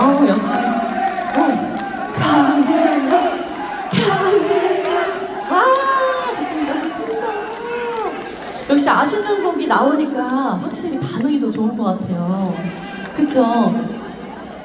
아 역시. 어아 역시 아시는 곡이 나오니까 확실히 반응이 더 좋은 것 같아요. 그쵸?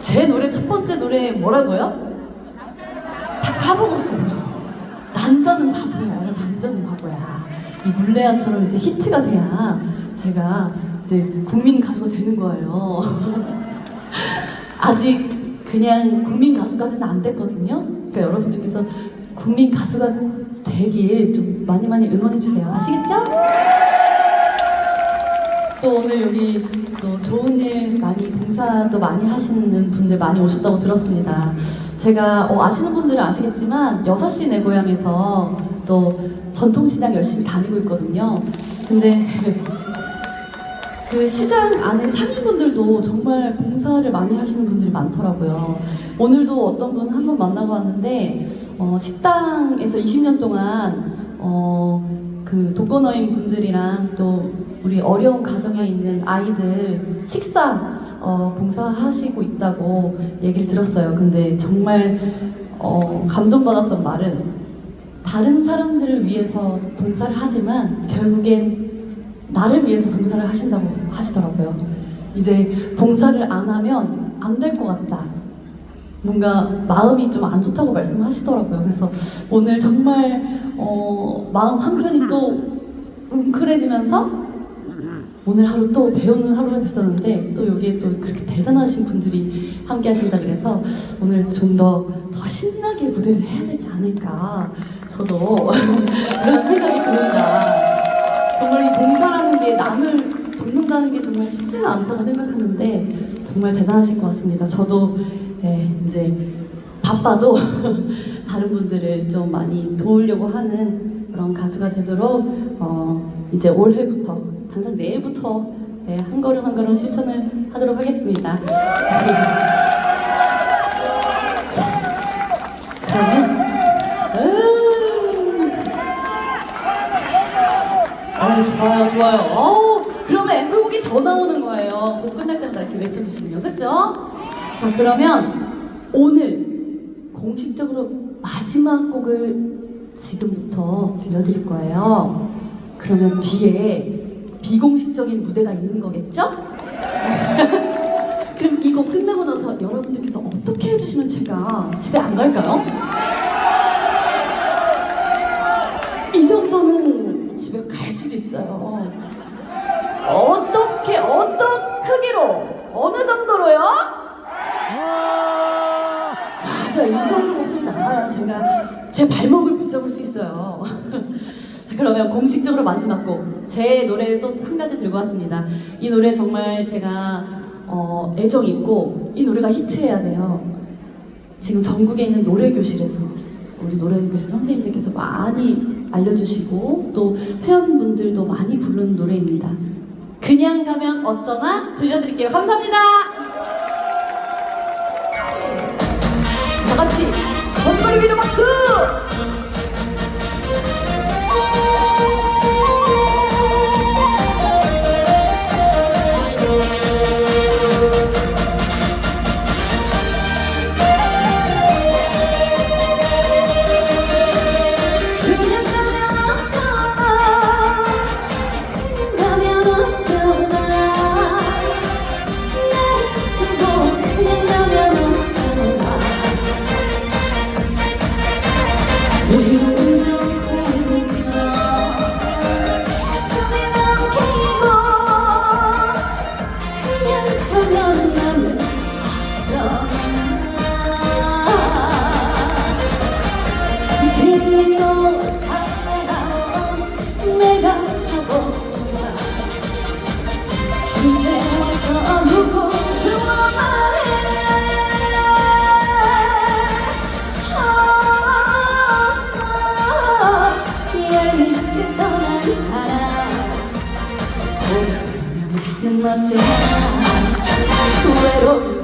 제 노래 첫 번째 노래 뭐라고요? 다 까먹었어 벌써. 남자는 바보야. 남자는 바보야. 이 물레야처럼 이제 히트가 돼야 제가 이제 국민 가수가 되는 거예요 아직 그냥 국민 가수까지는 안 됐거든요 그러니까 여러분들께서 국민 가수가 되길 좀 많이 많이 응원해 주세요 아시겠죠? 또 오늘 여기 또 좋은 일 많이 봉사도 많이 하시는 분들 많이 오셨다고 들었습니다. 제가 어, 아시는 분들은 아시겠지만 6시 내 고향에서 또 전통시장 열심히 다니고 있거든요. 근데 그 시장 안에 상인분들도 정말 봉사를 많이 하시는 분들이 많더라고요. 오늘도 어떤 분한분 만나고 왔는데 어, 식당에서 20년 동안 어, 그 독거노인 분들이랑 또 우리 어려운 가정에 있는 아이들 식사 어, 봉사하시고 있다고 얘기를 들었어요. 근데 정말 어, 감동받았던 말은 다른 사람들을 위해서 봉사를 하지만 결국엔 나를 위해서 봉사를 하신다고 하시더라고요. 이제 봉사를 안 하면 안 될 것 같다. 뭔가 마음이 좀 안 좋다고 말씀하시더라고요. 그래서 오늘 정말 어, 마음 한편이 또 웅크래지면서 오늘 하루 또 배우는 하루가 됐었는데 또 여기에 또 그렇게 대단하신 분들이 함께 하신다 그래서 오늘 좀 더 더 신나게 무대를 해야 되지 않을까 저도 그런 생각이 듭니다. 정말 이 봉사라는 게 남을 돕는다는 게 정말 쉽지는 않다고 생각하는데 정말 대단하신 것 같습니다. 저도 예, 이제 바빠도 다른 분들을 좀 많이 도우려고 하는 그런 가수가 되도록 어, 이제 올해부터 당장 내일부터 예, 한 걸음 한 걸음 실천을 하도록 하겠습니다. 아 좋아요 좋아요. 어, 그러면 앵콜곡이 더 나오는 거예요. 곡 끝날 때마다 이렇게 외쳐주시면 그죠? 자 그러면 오늘 공식적으로 마지막 곡을 지금부터 들려드릴 거예요. 그러면 뒤에 비공식적인 무대가 있는 거겠죠? 그럼 이거 끝나고 나서 여러분들께서 어떻게 해주시면 제가 집에 안 갈까요? 맞아, 이 정도 목소리 나와야 제가 제 발목을 붙잡을 수 있어요. 자, 그러면 공식적으로 마지막 곡 제 노래 또 한 가지 들고 왔습니다. 이 노래 정말 제가 어, 애정 있고 이 노래가 히트해야 돼요. 지금 전국에 있는 노래 교실에서 우리 노래 교실 선생님들께서 많이 알려주시고 또 회원분들도 많이 부르는 노래입니다. 그냥 가면 어쩌나 들려드릴게요. 감사합니다. 같이 선물을 위로 박수! 진리도 살아온 내가 바보다 이제 와서 누구와 말해? 아, 얄밉게 떠난 사람. 고우면 어쩌나 외로우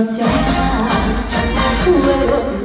어쩌냐 외로우면